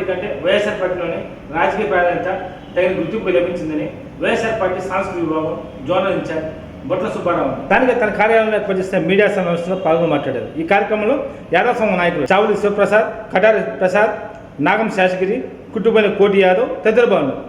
Party కంటే వైఎస్ఆర్ పార్టీలోని రాజకీయ ప్రాధాన్యత తగిన గుర్తింపు లభించిందని వైఎస్ఆర్ పార్టీ సాంస్కృతిక విభాగం జోనల్ ఇన్ఛార్జ్ బొట్ల సుబ్బారావు స్థానిక తన కార్యాలయంలో ఏర్పాటు చేసిన మీడియా సమావేశంలో పాల్గొని మాట్లాడారు. ఈ కార్యక్రమంలో యాదవ సంఘ నాయకులు చావులి శివప్రసాద్ కటారి ప్రసాద్ నాగం శేషగిరి కుట్టుపల్లి కోటి యాదవ్ తదితరులు పాల్గొన్నారు.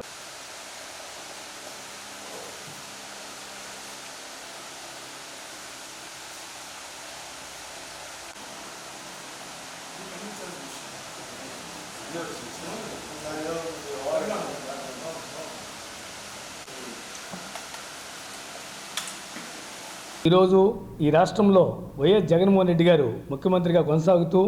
ఈరోజు ఈ రాష్ట్రంలో వైఎస్ జగన్మోహన్ రెడ్డి గారు ముఖ్యమంత్రిగా కొనసాగుతూ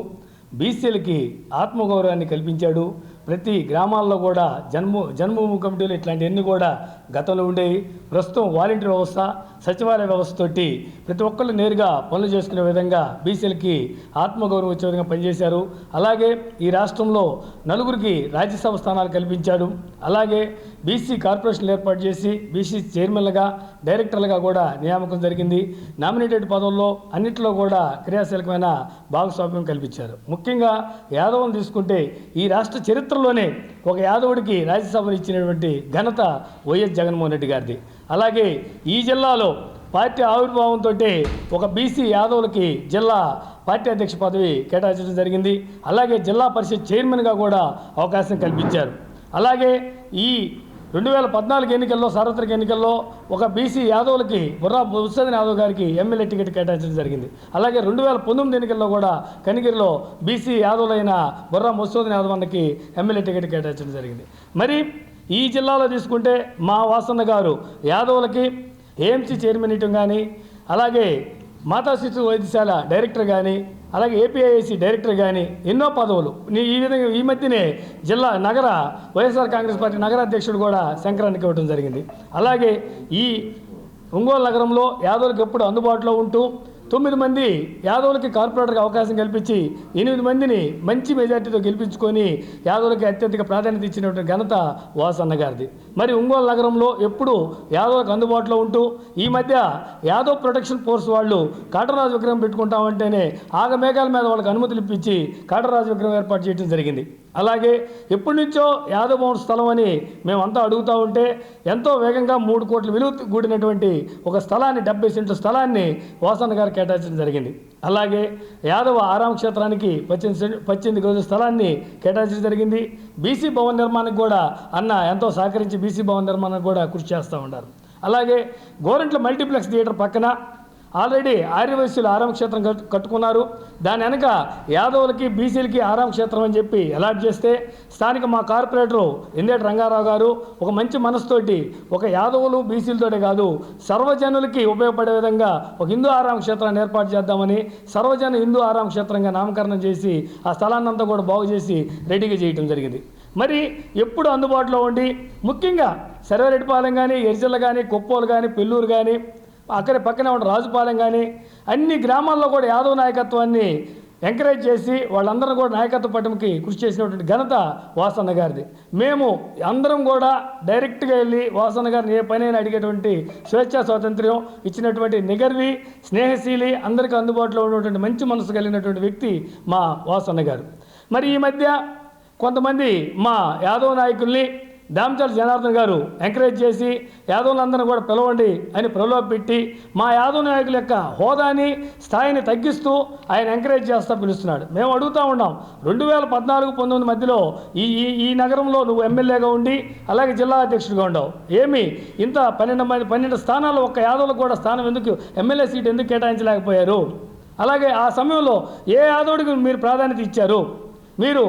బీసీలకి ఆత్మగౌరవాన్ని కల్పించాడు. ప్రతి గ్రామాల్లో కూడా జన్మ జన్మభూమి కమిటీలు ఇట్లాంటివన్నీ కూడా గతంలో ఉండేవి. ప్రస్తుతం వాలంటీర్ వ్యవస్థ సచివాలయ వ్యవస్థతోటి ప్రతి ఒక్కళ్ళు నేరుగా పనులు చేసుకునే విధంగా బీసీలకి ఆత్మగౌరవం వచ్చే విధంగా పనిచేశారు. అలాగే ఈ రాష్ట్రంలో నలుగురికి రాజ్యసభ స్థానాలు కల్పించాడు. అలాగే బీసీ కార్పొరేషన్లు ఏర్పాటు చేసి బీసీ చైర్మన్లుగా డైరెక్టర్లుగా కూడా నియామకం జరిగింది. నామినేటెడ్ పదవుల్లో అన్నింటిలో కూడా క్రియాశీలకమైన భాగస్వామ్యం కల్పించారు. ముఖ్యంగా యాదవ్ని తీసుకుంటే ఈ రాష్ట్ర చరిత్ర చరిత్రలోనే ఒక యాదవుడికి రాజ్యసభను ఇచ్చినటువంటి ఘనత వైఎస్ జగన్మోహన్ రెడ్డి గారిది. అలాగే ఈ జిల్లాలో పార్టీ ఆవిర్భావంతో ఒక బీసీ యాదవులకి జిల్లా పార్టీ అధ్యక్ష పదవి కేటాయించడం జరిగింది. అలాగే జిల్లా పరిషత్ చైర్మన్గా కూడా అవకాశం కల్పించారు. అలాగే ఈ రెండు వేల పద్నాలుగు ఎన్నికల్లో సార్వత్రిక ఎన్నికల్లో ఒక బీసీ యాదవులకి బుర్రా ముత్సదన్ యాదవ్ గారికి ఎమ్మెల్యే టికెట్ కేటాయించడం జరిగింది. అలాగే రెండు వేల పంతొమ్మిది ఎన్నికల్లో కూడా కనిగిరిలో బీసీ యాదవులైన బుర్రా ముత్సదన్ యాదవ్ అన్నకి ఎమ్మెల్యే టికెట్ కేటాయించడం జరిగింది. మరి ఈ జిల్లాలో తీసుకుంటే మా వాసన్న గారు యాదవులకి ఏఎంసీ చైర్మన్ ఇవ్వటం కానీ అలాగే మాతా శిశు వైద్యశాల డైరెక్టర్ కానీ అలాగే ఏపీఐసి డైరెక్టర్ కానీ ఎన్నో పదవులు. నీ- ఈ విధంగా ఈ మధ్యనే జిల్లా నగర వైఎస్ఆర్ కాంగ్రెస్ పార్టీ నగర అధ్యక్షుడు కూడా శంకరానికి ఇవ్వడం జరిగింది. అలాగే ఈ ఒంగోలు నగరంలో యాదవులకు ఎప్పుడు అందుబాటులో ఉంటూ తొమ్మిది మంది యాదవులకి కార్పొరేటర్కి అవకాశం కల్పించి ఎనిమిది మందిని మంచి మెజార్టీతో గెలిపించుకొని యాదవులకి అత్యధిక ప్రాధాన్యత ఇచ్చినటువంటి ఘనత వాసన్న గారిది. మరి ఒంగోలు నగరంలో ఎప్పుడు యాదవులకు అందుబాటులో ఉంటూ ఈ మధ్య యాదవ్ ప్రొటెక్షన్ ఫోర్స్ వాళ్ళు కాటరాజు విగ్రహం పెట్టుకుంటామంటేనే ఆగమేఘాల మీద వాళ్ళకి అనుమతులు ఇప్పించి కాటరాజు విగ్రహం ఏర్పాటు చేయడం జరిగింది. అలాగే ఎప్పటి నుంచో యాదవ్ స్థలం అని మేమంతా అడుగుతూ ఉంటే ఎంతో వేగంగా మూడు కోట్ల విలువ కూడినటువంటి ఒక స్థలాన్ని డెబ్బై సెంట్ల స్థలాన్ని వాసన్న గారు కేటాయించడం జరిగింది. అలాగే యాదవ ఆరామ క్షేత్రానికి పద్దెనిమిది సెంట్ పద్దెనిమిది గజుల స్థలాన్ని కేటాయించడం జరిగింది. బీసీ భవన్ నిర్మాణానికి కూడా అన్న ఎంతో సహకరించి బీసీ భవన్ నిర్మాణానికి కూడా కృషి చేస్తూ ఉన్నారు. అలాగే గోరంట్ల మల్టీప్లెక్స్ థియేటర్ పక్కన ఆల్రెడీ ఆర్యవైశ్యులు ఆరామ క్షేత్రం కట్టు- కట్టుకున్నారు. దాని వెనక యాదవులకి బీసీలకి ఆరామ క్షేత్రం అని చెప్పి అలాట్ చేస్తే స్థానిక మా కార్పొరేటరు ఎందేటి రంగారావు గారు ఒక మంచి మనసుతోటి ఒక యాదవులు బీసీలతోటే కాదు సర్వజనులకి ఉపయోగపడే విధంగా ఒక హిందూ ఆరామ క్షేత్రాన్ని ఏర్పాటు చేద్దామని సర్వజన హిందూ ఆరామ క్షేత్రంగా నామకరణం చేసి ఆ స్థలాన్నంతా కూడా బాగు చేసి రెడీగా చేయటం జరిగింది. మరి ఎప్పుడు అందుబాటులో ఉండి ముఖ్యంగా సర్వేరెడ్డిపాలెం కానీ ఎరిచల్ల కానీ కొప్పోలు కానీ పెళ్ళూరు కానీ అక్కడ పక్కనే ఉన్న రాజుపాలెం కానీ అన్ని గ్రామాల్లో కూడా యాదవ్ నాయకత్వాన్ని ఎంకరేజ్ చేసి వాళ్ళందరూ కూడా నాయకత్వ పట్టణంకి కృషి చేసినటువంటి ఘనత వాసన్న గారిది. మేము అందరం కూడా డైరెక్ట్గా వెళ్ళి వాసన్న గారిని ఏ పనైనా అడిగేటువంటి స్వేచ్ఛా స్వాతంత్ర్యం ఇచ్చినటువంటి నిగర్వి స్నేహశీలి అందరికీ అందుబాటులో ఉన్నటువంటి మంచి మనసు కలిగినటువంటి వ్యక్తి మా వాసన్న గారు. మరి ఈ మధ్య కొంతమంది మా యాదవ నాయకుల్ని దామచల జనార్దన్ గారు ఎంకరేజ్ చేసి యాదవులందరినీ కూడా పిలవండి అని ప్రలోభపెట్టి మా యాదవ్ నాయకుల యొక్క హోదాని స్థాయిని తగ్గిస్తూ ఆయన ఎంకరేజ్ చేస్తా పిలుస్తున్నాడు. మేము అడుగుతూ ఉన్నాం రెండు వేల పద్నాలుగు పంతొమ్మిది మధ్యలో ఈ ఈ ఈ నగరంలో నువ్వు ఎమ్మెల్యేగా ఉండి అలాగే జిల్లా అధ్యక్షుడిగా ఉండవు. ఏమి? ఇంత పన్నెండు మంది పన్నెండు స్థానాల్లో ఒక్క యాదవులకు కూడా స్థానం ఎందుకు ఎమ్మెల్యే సీట్ ఎందుకు కేటాయించలేకపోయారు? అలాగే ఆ సమయంలో ఏ యాదవుడికి మీరు ప్రాధాన్యత ఇచ్చారు? మీరు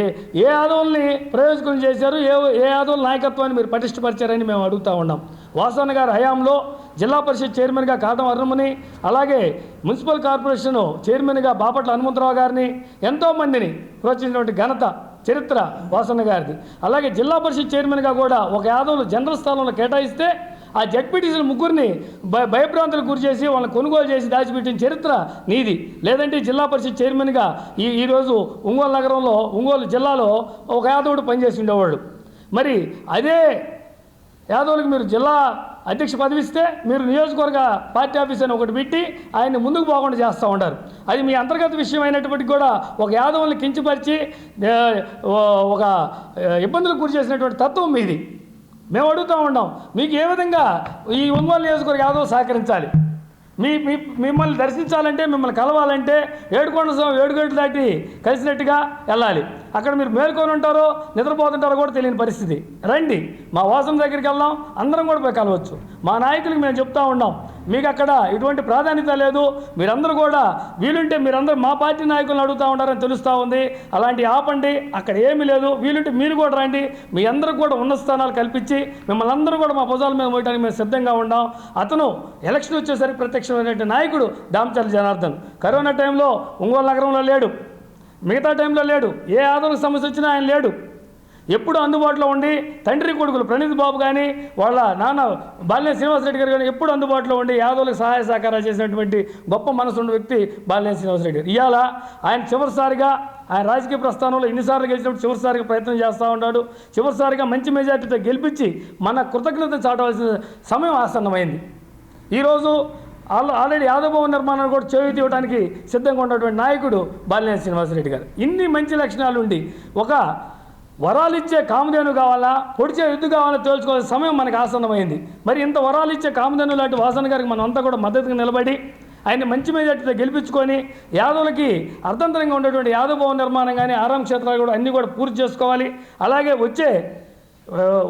ఏ ఏ యాదవుల్ని ప్రయోజకులు చేశారు ఏ ఏ ఆదవుల నాయకత్వాన్ని మీరు పటిష్టపరిచారని మేము అడుగుతా ఉన్నాం. వాసన్న గారి హయాంలో జిల్లా పరిషత్ చైర్మన్గా కాటం అరుణమని అలాగే మున్సిపల్ కార్పొరేషన్ చైర్మన్గా బాపట్ల హనుమంతరావు గారిని ఎంతోమందిని ప్రోత్సహించినటువంటి ఘనత చరిత్ర వాసన్న గారిది. అలాగే జిల్లా పరిషత్ చైర్మన్గా కూడా ఒక యాదవులు జనరల్ స్థానంలో కేటాయిస్తే ఆ జడ్పీటీసీల ముగ్గురిని భయ భయభ్రాంతులకు గురి చేసి వాళ్ళని కొనుగోలు చేసి దాచిపెట్టిన చరిత్ర నీది. లేదంటే జిల్లా పరిషత్ చైర్మన్గా ఈ ఈరోజు ఒంగోలు నగరంలో ఒంగోలు జిల్లాలో ఒక యాదవుడు పనిచేసి ఉండేవాడు. మరి అదే యాదవులకు మీరు జిల్లా అధ్యక్ష పదవిస్తే మీరు నియోజకవర్గ పార్టీ ఆఫీస్ అని ఒకటి పెట్టి ఆయన్ని ముందుకు పోకుండా చేస్తూ ఉంటారు అది మీ అంతర్గత విషయం అయినప్పటికీ కూడా ఒక యాదవుల్ని కించపరిచి ఒక ఇబ్బందులకు గురి చేసినటువంటి తత్వం మీది. మేము అడుగుతూ ఉన్నాం. మీకు ఏ విధంగా ఈ ఒంగోలు నియోజకవర్గ యాదవ్ సహకరించాలి? మీ మీ మిమ్మల్ని దర్శించాలంటే మిమ్మల్ని కలవాలంటే ఏడుకొండ స్వామి ఏడు గంటలు దాటి కలిసినట్టుగా వెళ్ళాలి. అక్కడ మీరు మేల్కొని ఉంటారో నిద్రపోతుంటారో కూడా తెలియని పరిస్థితి. రండి మా వాసం దగ్గరికి వెళ్దాం అందరం కూడా పోయి కలవచ్చు. మా నాయకులకు మేము చెప్తా ఉన్నాం. మీకు అక్కడ ఎటువంటి ప్రాధాన్యత లేదు. మీరందరూ కూడా వీలుంటే మీరందరూ మా పార్టీ నాయకులను అడుగుతూ ఉంటారని తెలుస్తూ ఉంది. అలాంటి ఆపండి అక్కడ ఏమీ లేదు. వీలుంటే మీరు కూడా రండి. మీ అందరికి కూడా ఉన్నత స్థానాలు కల్పించి మిమ్మల్ని అందరూ కూడా మా భుజాల మీద పోయడానికి మేము సిద్ధంగా ఉన్నాం. అతను ఎలక్షన్ వచ్చేసరికి ప్రత్యక్షమైనటువంటి నాయకుడు దామచర్ల జనార్దన్. కరోనా టైంలో ఒంగోలు నగరంలో లేడు. మిగతా టైంలో లేడు. ఏ ఆదరణ సమస్య వచ్చినా ఆయన లేడు. ఎప్పుడు అందుబాటులో ఉండి తండ్రి కొడుకులు ప్రణీత్ బాబు కానీ వాళ్ళ నాన్న బాలినేని శ్రీనివాసరెడ్డి గారు కానీ ఎప్పుడు అందుబాటులో ఉండి యాదవులకు సహాయ సహకారాలు చేసినటువంటి గొప్ప మనసున్న వ్యక్తి బాలినేని శ్రీనివాసరెడ్డి గారు. ఇవాళ ఆయన చివరిసారిగా ఆయన రాజకీయ ప్రస్థానంలో ఎన్నిసార్లు గెలిచినప్పుడు చివరిసారిగా ప్రయత్నం చేస్తూ ఉన్నాడు. చివరిసారిగా మంచి మెజార్టీతో గెలిపించి మన కృతజ్ఞత చాటవలసిన సమయం ఆసన్నమైంది. ఈరోజు ఆల్రెడీ ఆల్రెడీ యాదవభవన్ నిర్మాణాన్ని కూడా చేయూతి ఇవ్వడానికి సిద్ధంగా ఉన్నటువంటి నాయకుడు బాలినేని శ్రీనివాసరెడ్డి గారు. ఇన్ని మంచి లక్షణాలు ఉండి ఒక వరాలు ఇచ్చే కామధేను కావాలా? పొడిచే ఎద్దు కావాలా? తేల్చుకోవాల్సిన సమయం మనకు ఆసన్నమైంది. మరి ఇంత వరాలు ఇచ్చే కామధేను లాంటి వాసన గారికి మనం అంతా కూడా మద్దతుగా నిలబడి ఆయన మంచి మెజార్టీతో గెలిపించుకొని యాదవులకి అర్థంతరంగా ఉండేటువంటి యాదవ భవన నిర్మాణం కానీ ఆరాం క్షేత్రాలు కూడా అన్నీ కూడా పూర్తి చేసుకోవాలి. అలాగే వచ్చే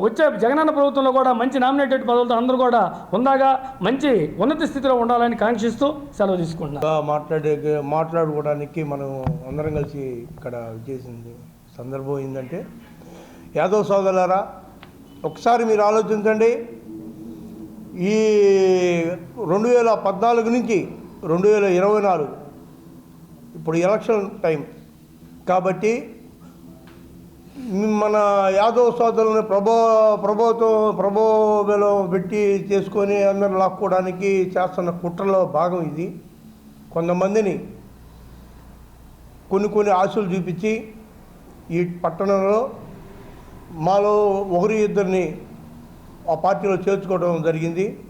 వచ్చే జగనన్న ప్రభుత్వంలో కూడా మంచి నామినేటెడ్ పదవులతో అందరూ కూడా ఉందాగా మంచి ఉన్నత స్థితిలో ఉండాలని కాంక్షిస్తూ సెలవు తీసుకుంటున్నాను. మాట్లాడే మాట్లాడుకోవడానికి మనం అందరం కలిసి ఇక్కడ చేసింది. సందర్భం ఏంటంటే యాదవ్ సోదరులారా ఒకసారి మీరు ఆలోచించండి. ఈ రెండు వేల పద్నాలుగు నుంచి రెండు వేల ఇరవై నాలుగు ఇప్పుడు ఎలక్షన్ టైం. కాబట్టి మన యాదవ్ సోదరులను ప్రభో ప్రభుత్వం ప్రభోబలం పెట్టి చేసుకొని అందరిని లాక్కోవడానికి చేస్తున్న కుట్రలో భాగం ఇది. కొంతమందిని కొన్ని కొన్ని ఆశలు చూపించి ఈ పట్టణంలో మాలో ఒకరి ఇద్దరిని ఆ పార్టీలో చేర్చుకోవడం జరిగింది.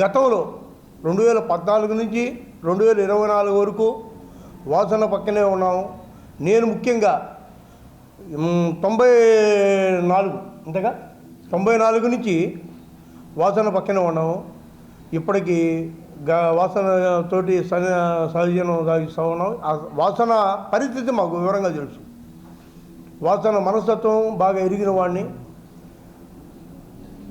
గతంలో రెండు వేల పద్నాలుగు నుంచి రెండు వేల ఇరవై నాలుగు వరకు వాసన పక్కనే ఉన్నాము. నేను ముఖ్యంగా తొంభై నాలుగు అంతేగా? తొంభై నాలుగు నుంచి వాసన పక్కనే ఉన్నాము. ఇప్పటికీ గ వాసన తోటి స- సాగిస్తూ ఉన్నాం ఆ వాసన పరిస్థితి మాకు వివరంగా తెలుసు. వాసన మనస్తత్వం బాగా ఎరిగిన వాడిని.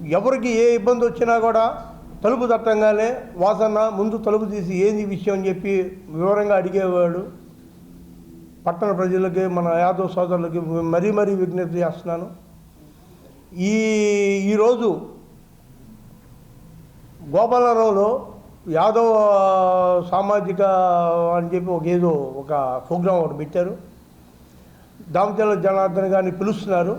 ఎవరికి ఏ ఇబ్బంది వచ్చినా కూడా తలుపు తట్టంగానే వాసన ముందు తలుపు తీసి ఏంది విషయం అని చెప్పి వివరంగా అడిగేవాడు. పట్టణ ప్రజలకి మన యాదవ్ సోదరులకి మరీ మరీ విజ్ఞప్తి చేస్తున్నాను. ఈ ఈరోజు గోపాలరావులో యాదవ్ సామాజిక అని చెప్పి ఒక ఏదో ఒక ప్రోగ్రాం ఒకటి పెట్టారు. దామచల జనార్దన్ గారిని పిలుస్తున్నారు.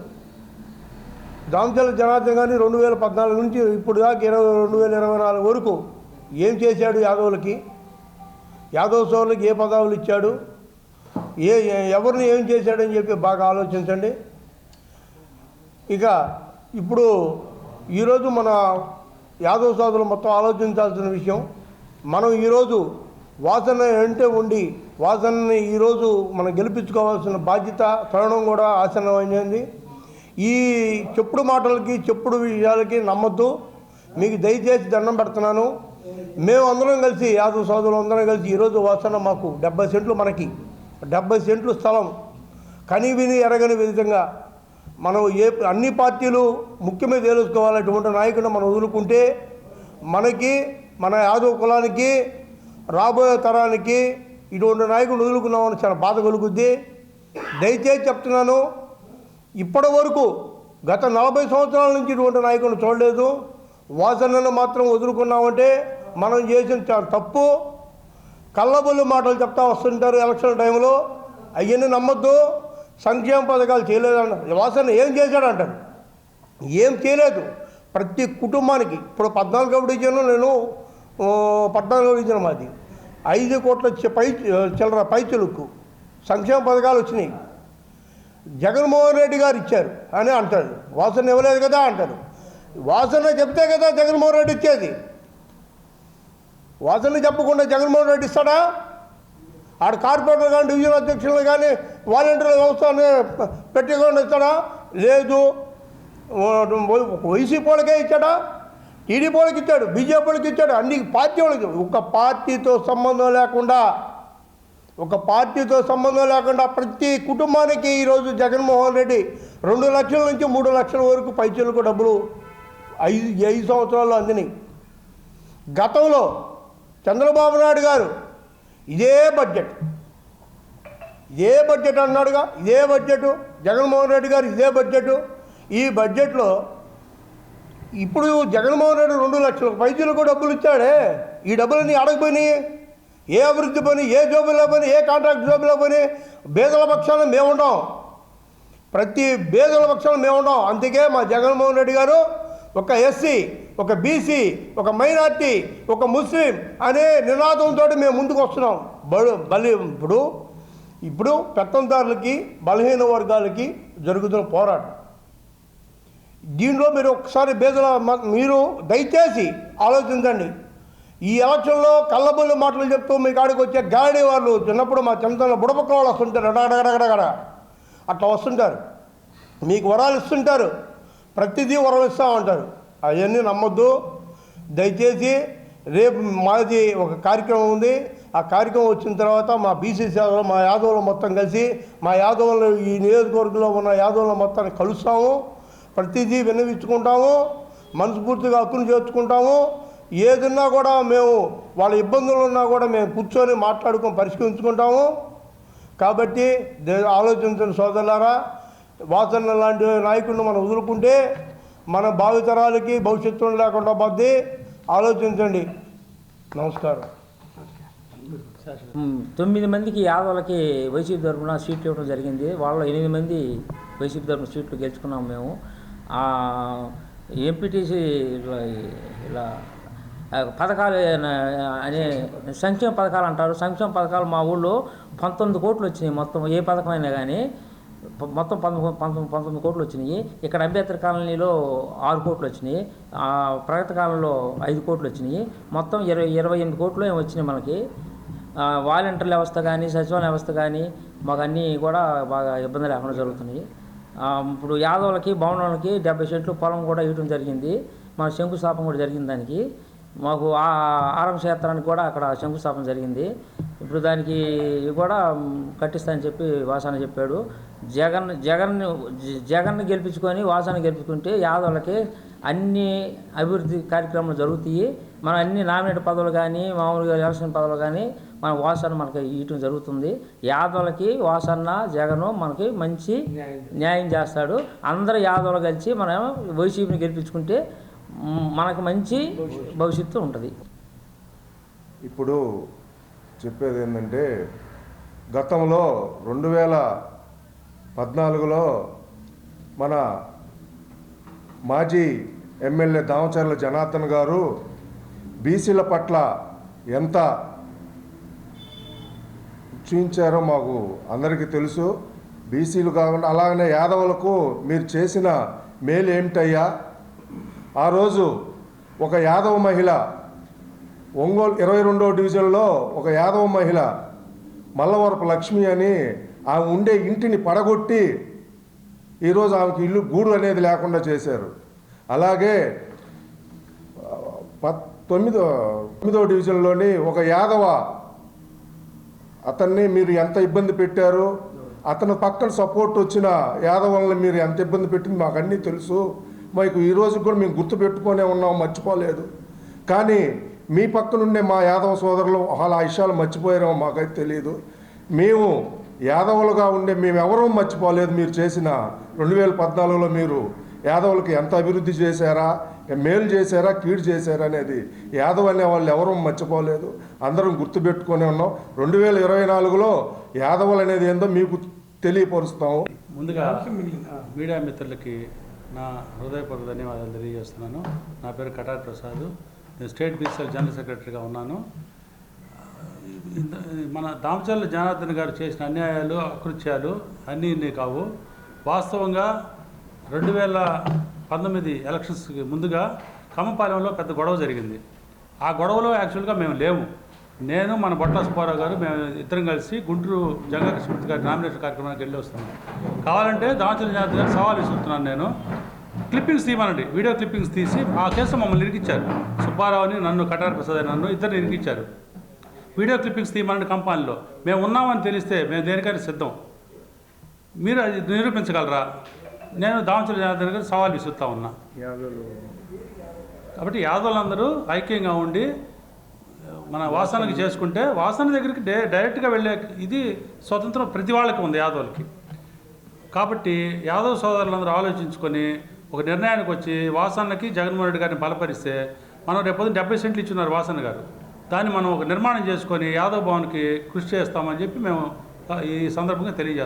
దామచల జనార్దన్ గారిని రెండు వేల పద్నాలుగు నుంచి ఇప్పుడు దాకా ఇరవై రెండు వేల ఇరవై నాలుగు వరకు ఏం చేశాడు యాదవులకి? యాదవ్ సోదరులకి ఏ పదవులు ఇచ్చాడు? ఏ ఎవరిని ఏం చేశాడని చెప్పి బాగా ఆలోచించండి. ఇక ఇప్పుడు ఈరోజు మన యాదవ్ సోదరులు మొత్తం ఆలోచించాల్సిన విషయం మనం ఈరోజు వాసన అంటే ఉండి వాసనని ఈరోజు మనం గెలిపించుకోవాల్సిన బాధ్యత తరుణం కూడా ఆసన్నమైంది. ఈ చెప్పుడు మాటలకి చెప్పుడు విషయాలకి నమ్మద్దు. మీకు దయచేసి దండం పెడుతున్నాను. మేము అందరం కలిసి యాదవ సోదరులు అందరం కలిసి ఈరోజు వాసన మాకు డెబ్బై సెంట్లు మనకి డెబ్బై సెంట్లు స్థలం. కని విని ఎరగని విధంగా మనం ఏ అన్ని పార్టీలు ముఖ్యమే తెలుసుకోవాలటువంటి నాయకుడు నాయకుడిని మనం వదులుకుంటే మనకి మన యాదవ కులానికి రాబోయే తరానికి ఇటువంటి నాయకుడు వదులుకున్నామని చాలా బాధ కలుగుద్ది. దయచేసి చెప్తున్నాను ఇప్పటి వరకు గత నలభై సంవత్సరాల నుంచి ఇటువంటి నాయకుడిని చూడలేదు. వాసనను మాత్రం వదులుకున్నామంటే మనం చేసిన చాలా తప్పు. కళ్ళబొల్లు మాటలు చెప్తా వస్తుంటారు ఎలక్షన్ టైంలో. అవన్నీ నమ్మొద్దు. సంక్షేమ పథకాలు చేయలేదంట వాసన ఏం చేశాడంటారు ఏం చేయలేదు. ప్రతి కుటుంబానికి ఇప్పుడు పద్నాలుగు డివిజన్ నేను పద్నాలుగు డివిజన్ మాది. ఐదు కోట్ల పై చిల్లర పై సంక్షేమ పథకాలు వచ్చినాయి జగన్మోహన్ రెడ్డి గారు ఇచ్చారు అని అంటాడు వాసన ఇవ్వలేదు కదా అంటారు వాసన చెప్తే కదా జగన్మోహన్ రెడ్డి ఇచ్చేది వాసన చెప్పకుండా జగన్మోహన్ రెడ్డి ఇస్తాడా ఆడ కార్పొరేటర్ కానీ డివిజన్ అధ్యక్షులు కానీ వాలంటీర్ల వ్యవస్థ పెట్టుకొని ఇస్తాడా లేదు వైసీపీ వాళ్ళకే ఇచ్చాడా టీడీపీ వాళ్ళకి ఇచ్చాడు బీజేపీ వాళ్ళకి ఇచ్చాడు అన్ని పార్టీ వాళ్ళకి. ఒక పార్టీతో సంబంధం లేకుండా ఒక పార్టీతో సంబంధం లేకుండా ప్రతి కుటుంబానికి ఈరోజు జగన్మోహన్ రెడ్డి రెండు లక్షల నుంచి మూడు లక్షల వరకు పైచలకు డబ్బులు ఐదు ఐదు సంవత్సరాల్లో అందినాయి. గతంలో చంద్రబాబు నాయుడు గారు ఇదే బడ్జెట్. ఇదే బడ్జెట్ అన్నాడుగా ఇదే బడ్జెట్. జగన్మోహన్ రెడ్డి గారు ఇదే బడ్జెట్. ఈ బడ్జెట్లో ఇప్పుడు జగన్మోహన్ రెడ్డి రెండు లక్షల వైద్యులకు డబ్బులు ఇచ్చాడే. ఈ డబ్బులన్నీ అడగపోయినాయి ఏ అభివృద్ధి పని ఏ జాబులో పని ఏ కాంట్రాక్ట్ జాబులో పని బేదల పక్షాన మేముంటాం. ప్రతి బేదల పక్షాన మేముంటాం. అందుకే మా జగన్మోహన్ రెడ్డి గారు ఒక ఎస్సీ ఒక బీసీ ఒక మైనార్టీ ఒక ముస్లిం అనే నినాదంతో మేము ముందుకు వస్తున్నాం. బడు బలి ఇప్పుడు ఇప్పుడు పెత్తందారులకి బలహీన వర్గాలకి జరుగుతున్న పోరాటం. దీనిలో మీరు ఒకసారి బేదల మీరు దయచేసి ఆలోచించండి. ఈ ఎలక్షన్లో కళ్ళబొల్లి మాటలు చెప్తూ మీ కాడికి వచ్చే గాడి వాళ్ళు చిన్నప్పుడు మా చిన్నతనంలో బుడపక్క వాళ్ళు వస్తుంటారు. అడగడగడగడ అట్లా వస్తుంటారు. మీకు వరాలు ఇస్తుంటారు. ప్రతిదీ వరం ఇస్తామంటారు అవన్నీ నమ్మొద్దు. దయచేసి రేపు మాది ఒక కార్యక్రమం ఉంది. ఆ కార్యక్రమం వచ్చిన తర్వాత మా బీసీ సేవలు మా యాదవులు మొత్తం కలిసి మా యాదవులు ఈ నియోజకవర్గంలో ఉన్న యాదవులు మొత్తాన్ని కలుస్తాము. ప్రతిదీ విన్నవించుకుంటాము మనస్ఫూర్తిగా హక్కును చేర్చుకుంటాము. ఏదున్నా కూడా మేము వాళ్ళ ఇబ్బందులు ఉన్నా కూడా మేము కూర్చొని మాట్లాడుకొని పరిష్కరించుకుంటాము. కాబట్టి ఆలోచించిన సోదరులారా వాసన లాంటి నాయకుడిని మనం వదులుకుంటే మన భావితరాలకి భవిష్యత్తు లేకుండా పోద్ది. ఆలోచించండి. నమస్కారం. తొమ్మిది మందికి యాదవులకి వైసీపీ తరఫున సీట్లు ఇవ్వడం జరిగింది. వాళ్ళలో ఎనిమిది మంది వైసీపీ తరఫున సీట్లు గెలుచుకున్నాము మేము. ఎంపీటీసీ ఇలా పథకాలు అనే- సంక్షేమ పథకాలు అంటారు. సంక్షేమ పథకాలు మా ఊళ్ళో పంతొమ్మిది కోట్లు వచ్చినాయి మొత్తం ఏ పథకమైనా కానీ మొత్తం పంతొమ్మిది పంతొమ్మిది పంతొమ్మిది కోట్లు వచ్చినాయి. ఇక్కడ అంబేద్కర్ కాలనీలో ఆరు కోట్లు వచ్చినాయి. ప్రగతి కాలంలో ఐదు కోట్లు వచ్చినాయి. మొత్తం ఇరవై ఇరవై ఎనిమిది కోట్లు ఏమి వచ్చినాయి మనకి. వాలంటీర్ల వ్యవస్థ కానీ సచివాలయ వ్యవస్థ కానీ మాకు అన్నీ కూడా బాగా ఇబ్బంది లేకుండా జరుగుతున్నాయి. ఇప్పుడు యాదవులకి భవనాలకి డెబ్బై సెంట్లు పొలం కూడా ఇవ్వడం జరిగింది. మన శంకుస్థాపన కూడా జరిగింది దానికి. మాకు ఆ ఆరం క్షేత్రానికి కూడా అక్కడ శంకుస్థాపన జరిగింది. ఇప్పుడు దానికి కూడా కట్టిస్తానని చెప్పి వాసాన చెప్పాడు. జగన్ జగన్ జగన్ గెలిపించుకొని వాసాన్ని గెలిపించుకుంటే యాదవులకి అన్ని అభివృద్ధి కార్యక్రమాలు జరుగుతాయి. మనం అన్ని నామినేట్ పదవులు కానీ మామూలుగా ఎలక్షన్ పదవులు కానీ మన వాసన మనకి ఇవ్వటం జరుగుతుంది. యాదవులకి వాసన్న జగను మనకి మంచి న్యాయం చేస్తాడు. అందరు యాదవులు కలిసి మనం వైసీపీని గెలిపించుకుంటే మనకు మంచి భవిష్యత్తు. ఉంటుంది. ఇప్పుడు చెప్పేది ఏంటంటే గతంలో రెండు వేల పద్నాలుగులో మన మాజీ ఎమ్మెల్యే దామచర్ల జనార్దన్ గారు బీసీల పట్ల ఎంత చూపించారో మాకు అందరికీ తెలుసు. బీసీలు కాకుండా అలాగనే యాదవులకు మీరు చేసిన మేలు ఏమిటయ్యా? ఆ రోజు ఒక యాదవ మహిళ ఒంగోలు ఇరవై రెండో డివిజన్లో ఒక యాదవ మహిళ మల్లవరపు లక్ష్మి అని ఆమె ఉండే ఇంటిని పడగొట్టి ఈరోజు ఆమెకి ఇల్లు గూడు అనేది లేకుండా చేశారు. అలాగే ప తొమ్మిదో తొమ్మిదో డివిజన్లోని ఒక యాదవ అతన్ని మీరు ఎంత ఇబ్బంది పెట్టారు? అతను పక్కన సపోర్ట్ వచ్చిన యాదవులను మీరు ఎంత ఇబ్బంది పెట్టింది? మాకు అన్నీ తెలుసు. మాకు ఈ రోజు కూడా మేము గుర్తు పెట్టుకొనే ఉన్నాం మర్చిపోలేదు. కానీ మీ పక్కనుండే మా యాదవ సోదరులు ఆ విషయాలు మర్చిపోయారో మాకైతే తెలియదు మేము యాదవులుగా ఉండే మేము ఎవరూ మర్చిపోలేదు మీరు చేసిన రెండు వేల పద్నాలుగులో మీరు యాదవులకి ఎంత అభివృద్ధి చేశారా మేలు చేశారా కీడు చేశారా అనేది యాదవ్ అనే వాళ్ళు ఎవరూ మర్చిపోలేదు. అందరం గుర్తుపెట్టుకొని ఉన్నాం. రెండు వేల ఇరవై నాలుగులో యాదవులు అనేది ఏందో మీకు తెలియపరుస్తాము ముందుగా మీడియా మిత్రులకి నా హృదయపూర్వక ధన్యవాదాలు తెలియజేస్తున్నాను. నా పేరు కటార్ ప్రసాద్. నేను స్టేట్ బీసీఎల్ జనరల్ సెక్రటరీగా ఉన్నాను. మన దామచర్ల జనార్దన్ గారు చేసిన అన్యాయాలు అకృత్యాలు అన్నీ ఇన్ని కావు. వాస్తవంగా రెండు వేల పంతొమ్మిది ఎలక్షన్స్కి ముందుగా ఖమ్మంపాలెంలో పెద్ద గొడవ జరిగింది. ఆ గొడవలో యాక్చువల్గా మేము లేము. నేను మన బొట్ల సుబ్బారావు గారు మేము ఇద్దరం కలిసి గుంటూరు జంగా కృష్ణమూర్తి గారి నామినేషన్ కార్యక్రమానికి వెళ్ళి వస్తున్నాం. కావాలంటే దామచల జాతి గారు సవాల్ ఇస్తున్నాను నేను. క్లిప్పింగ్స్ తీయమనండి. వీడియో క్లిప్పింగ్స్ తీసి ఆ కేసు మమ్మల్ని ఇరికిచ్చారు. సుబ్బారావుని నన్ను కటార్ ప్రసాద్ నన్ను ఇద్దరు ఇరికిచ్చారు. వీడియో క్లిప్పింగ్స్ తీయమనండి కంపెనీలో. మేము ఉన్నామని తెలిస్తే మేము దేనికైనా సిద్ధం. మీరు అది నిరూపించగలరా? నేను దామచల జనార్దన్ గారు సవాల్ విసురుతా ఉన్నా. కాబట్టి యాదవులందరూ ఐక్యంగా ఉండి మన వాసనకి చేసుకుంటే వాసన దగ్గరికి డే డైరెక్ట్గా వెళ్ళే ఇది స్వతంత్రం ప్రతి వాళ్ళకి ఉంది యాదవులకి. కాబట్టి యాదవ్ సోదరులందరూ ఆలోచించుకొని ఒక నిర్ణయానికి వచ్చి వాసనకి జగన్మోహన్ రెడ్డి గారిని బలపరిస్తే మనం రేపు డెబ్బై సెంట్లు ఇచ్చున్నారు వాసన గారు. దాన్ని మనం ఒక నిర్మాణం చేసుకొని యాదవ్ భవన్కి కృషి చేస్తామని చెప్పి మేము ఈ సందర్భంగా తెలియజేస్తాం.